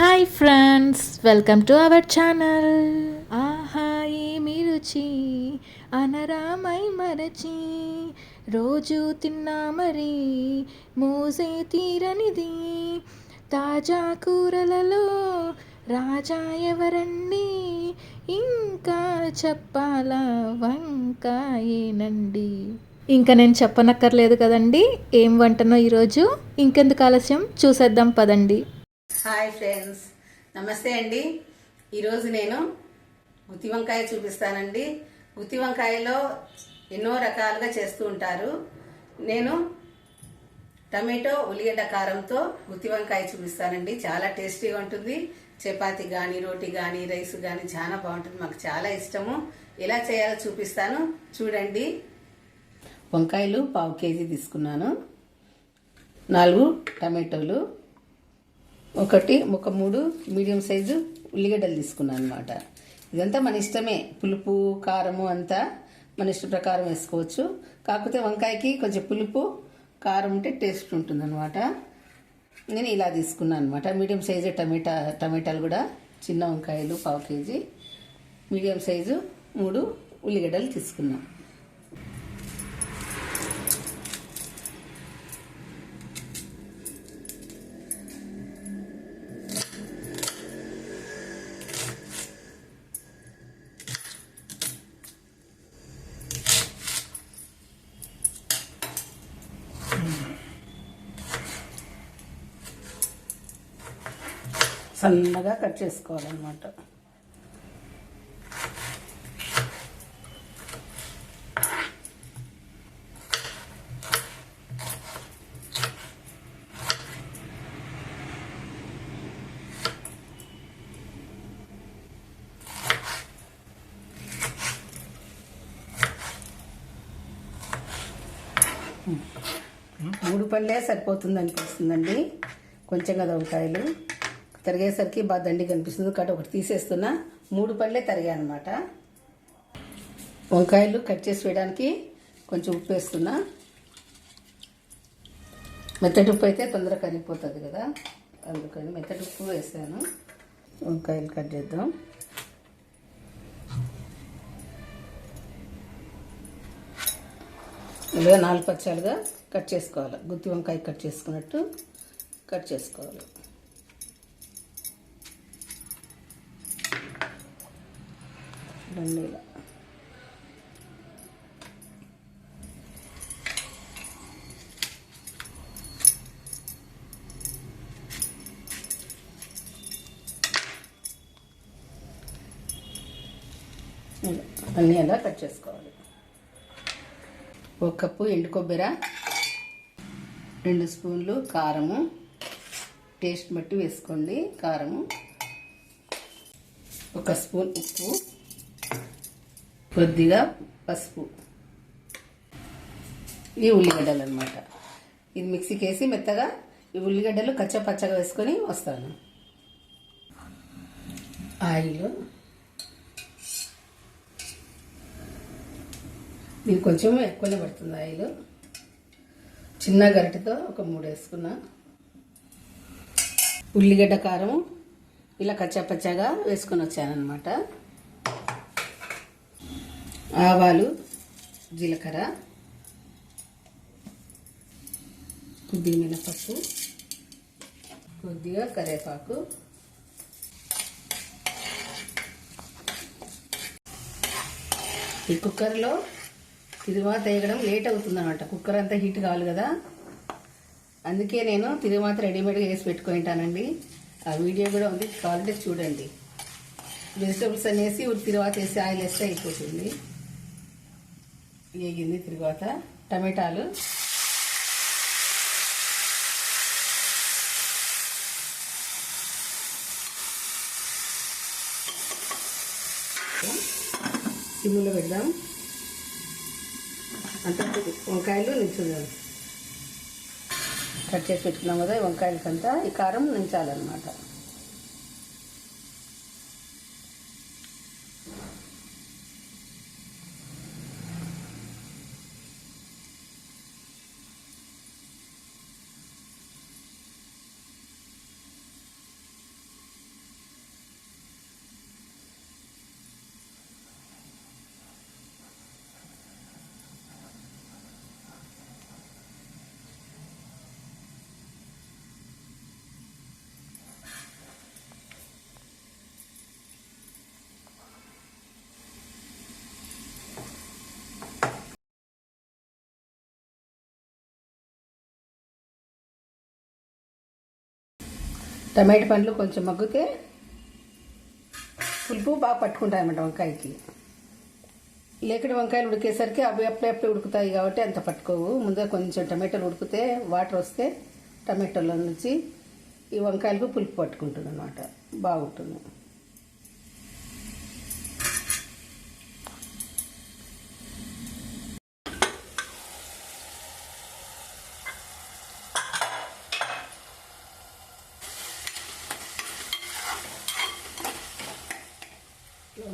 Hi friends welcome to our channel ఆహా ఏమి రుచి? అనరామై మరచి. రోజు తిన్నా మరి మోసే తీరనిది. తాజా కూరలలో రాజా ఎవరండి? ఇంకా చెప్పాలా వంకాయేనండి. ఇంకా నేను చెప్పనక్కర్లేదు కదండి. ఏం వంటనో ఈరోజు? ఇంకెందుకు ఆలస్యం? చూసేద్దాం పదండి. హాయ్ ఫ్రెండ్స్ నమస్తే అండి. ఈరోజు నేను ఉత్తి వంకాయ చూపిస్తానండి. ఉత్తి వంకాయలో ఎన్నో రకాలుగా చేస్తూ ఉంటారు. నేను టమాటో ఉల్లిగడ్డ కారంతో ఉత్తి వంకాయ చూపిస్తానండి. చాలా టేస్టీగా ఉంటుంది. చపాతి కానీ రోటీ కానీ రైస్ కానీ చాలా బాగుంటుంది. మాకు చాలా ఇష్టము. ఎలా చేయాలో చూపిస్తాను. చూడండి. వంకాయలు పావు కేజీ తీసుకున్నాను. నాలుగు టమాటోలు. ఒకటి ఒక మూడు మీడియం సైజు ఉల్లిగడ్డలు తీసుకున్నాను అనమాట ఇదంతా మన ఇష్టమే. పులుపు కారము అంతా మన ఇష్ట ప్రకారం వేసుకోవచ్చు. కాకపోతే వంకాయకి కొంచెం పులుపు కారం ఉంటే టేస్ట్ ఉంటుంది అనమాట నేను ఇలా తీసుకున్నాను అనమాట మీడియం సైజు టమాటా టమాటాలు కూడా చిన్న వంకాయలు పావు కేజీ. మీడియం సైజు మూడు ఉల్లిగడ్డలు తీసుకున్నాను సన్నగా కట్ చేసుకోవాలన్నమాట. మూడు పళ్ళే సరిపోతుంది అనిపిస్తుందండి కొంచెం కదా వంకాయలు. తరిగేసరికి బాగా దండి కనిపిస్తుంది. కాబట్టి ఒకటి తీసేస్తున్నా. మూడు పళ్ళే తరిగా అనమాట వంకాయలు కట్ చేసి వేయడానికి కొంచెం ఉప్పు వేస్తున్నా. మెత్తటి ఉప్పు అయితే తొందరగా కరిగిపోతుంది కదా. అందుకని మెత్తటి ఉప్పు వేసాను. వంకాయలు కట్ చేద్దాం. ఇలా నాలుగు పచ్చాలుగా కట్ చేసుకోవాలి. గుత్తి వంకాయ కట్ చేసుకున్నట్టు కట్ చేసుకోవాలి. చూడండి ఇలా అన్నీ అలా కట్ చేసుకోవాలి? ఒక కప్పు ఎండు కొబ్బరి రెండు స్పూన్లు కారము. టేస్ట్ బట్టి వేసుకోండి కారము. ఒక స్పూన్ ఉప్పు. కొద్దిగా పసుపు. ఈ ఉల్లిగడ్డలు అనమాట ఇది మిక్సీకి వేసి మెత్తగా ఈ ఉల్లిగడ్డలు కచ్చా పచ్చగా వేసుకొని వస్తాను. ఆయిల్ దీనికి కొంచెం ఎక్కువనే పడుతుంది ఆయిల్. చిన్న గరిటెతో ఒక మూడు వేసుకున్నా. ఉల్లిగడ్డ కారం ఇలా కచ్చాపచ్చాగా వేసుకొని వచ్చానమాట ఆవాలు జీలకర్ర కొద్ది మినపప్పు కొద్దిగా కరివేపాకు. ఈ కుక్కర్లో తిరువాత వేయడం లేట్ అవుతుంది అనమాట కుక్కర్ అంతా హీట్ కావాలి కదా. అందుకే నేను తిరువాత రెడీమేడ్గా వేసి పెట్టుకుంటానండి ఆ వీడియో కూడా ఉంది. కావాలంటే చూడండి. వెజిటబుల్స్ అనేసి తిరువాత వేసి ఆయిల్ వేస్తే అయిపోతుంది. వేగింది తిరువాత టమాటాలు. సిమ్లో పెడదాం. అంత వంకాయలు నించుదాం కట్ చేసి పెట్టుకున్నాం కదా వంకాయలకంతా. ఈ కారం నించాలన్నమాట. టమాటా పండ్లు కొంచెం మగ్గితే పులుపు బాగా పట్టుకుంటాయి అన్నమాట వంకాయకి. లేకటి వంకాయలు ఉడికేసరికి అవి అప్పుడే అప్పుడే ఉడుకుతాయి కాబట్టి అంత పట్టుకోవు. ముందుగా కొంచెం టమాటాలు ఉడికితే వాటర్ వస్తే టమాటాలో నుంచి ఈ వంకాయలకు పులుపు పట్టుకుంటుంది అనమాట బాగుంటుంది.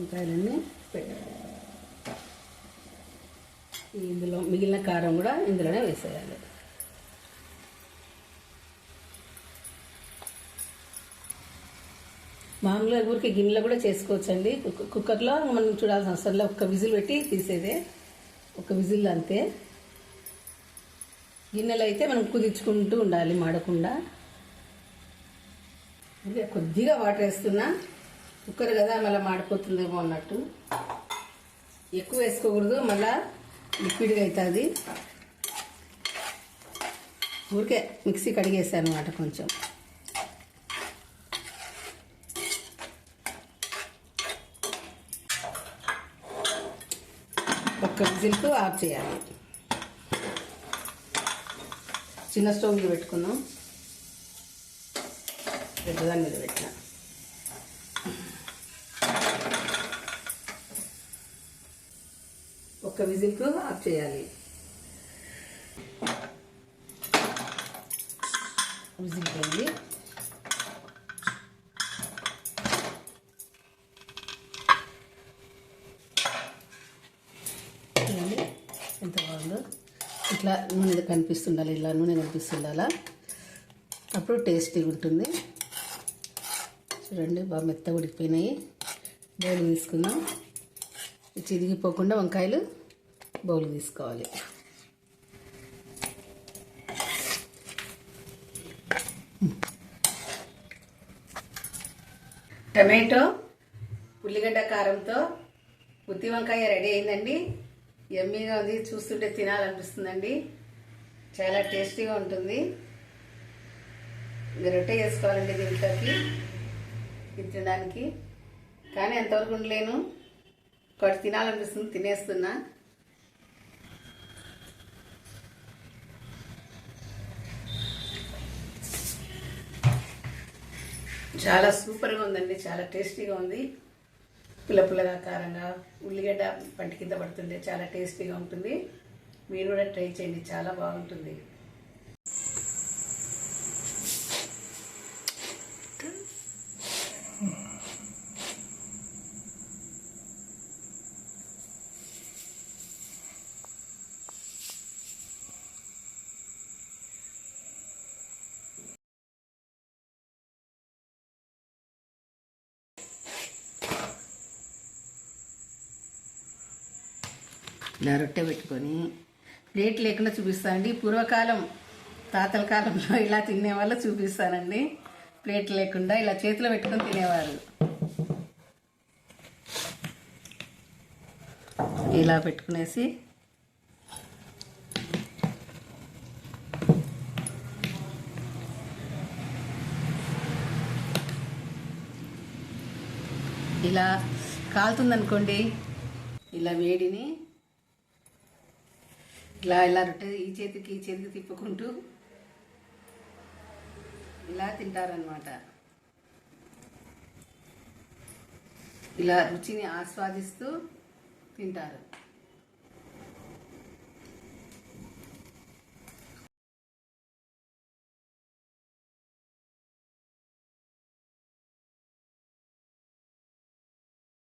వంకాయలన్నీ పెట్టాలి ఇందులో మిగిలిన కారం కూడా ఇందులోనే వేసేయాలి. మామూలుగా ఊరికి గిన్నెలో కూడా చేసుకోవచ్చండి. కుక్క- కుక్కర్లో మనం చూడాల్సిన అవసరం లేదు ఒక్క విజిల్ పెట్టి తీసేదే. ఒక విజిల్ అంతే. గిన్నెలు అయితే మనం కుదించుకుంటూ ఉండాలి మాడకుండా. కొద్దిగా వాటర్ వేస్తున్నా. కుక్కర్ కదా మళ్ళీ మాడిపోతుందేమో అన్నట్టు. ఎక్కువ వేసుకోకూడదు మళ్ళా లిక్విడ్గా అవుతుంది ఊరికే మిక్సీ కడిగేసాను అనమాట కొంచెం. ఒక్క విజిల్కు ఆఫ్ చేయాలి. చిన్న స్టవ్ మీద పెట్టుకున్నాం. పెద్దదాని మీద పెట్టినా. ఒక్క విజిల్కు ఆఫ్ చేయాలి. విజిల్ పోయింది చూడండి ఎంత బాగుందో. ఇట్లా నూనె కనిపిస్తుండాలి ఇలా నూనె కనిపిస్తుండాలా? అప్పుడు టేస్టీగా ఉంటుంది. చూడండి బాగా మెత్త ఉడికిపోయినాయి. బౌల్ తీసుకుందాం. చిరిగిపోకుండా వంకాయలు బౌల్ తీసుకోవాలి. టమాటో ఉల్లిగడ్డ కారంతో ఉత్తి వంకాయ రెడీ అయిందండి. ఎమ్మీగా ఉంది చూస్తుంటే తినాలనిపిస్తుందండి. చాలా టేస్టీగా ఉంటుంది. రొట్టె చేసుకోవాలండి దీంట్లోకి ఇది తినడానికి. కానీ ఎంతవరకు ఉండలేను. ఒకటి తినాలనిపిస్తుంది తినేస్తున్నా. చాలా సూపర్గా ఉందండి చాలా టేస్టీగా ఉంది. పుల్ల పుల్లగా కారంగా ఉల్లిగడ్డ పంట కింద పడుతుండే చాలా టేస్టీగా ఉంటుంది. మీరు కూడా ట్రై చేయండి చాలా బాగుంటుంది. ఇలా రొట్టె పెట్టుకొని ప్లేట్ లేకుండా చూపిస్తానండి. పూర్వకాలం తాతల కాలంలో ఇలా తినేవాళ్ళు చూపిస్తానండి. ప్లేట్ లేకుండా ఇలా చేతిలో పెట్టుకొని తినేవారు. ఇలా పెట్టుకునేసి ఇలా కాలుతుందనుకోండి ఇలా వేడిని ఇలా ఇలా రొట్టె ఈ చేతికి ఈ చేతికి తిప్పుకుంటూ ఇలా తింటారనమాట ఇలా రుచిని ఆస్వాదిస్తూ తింటారు.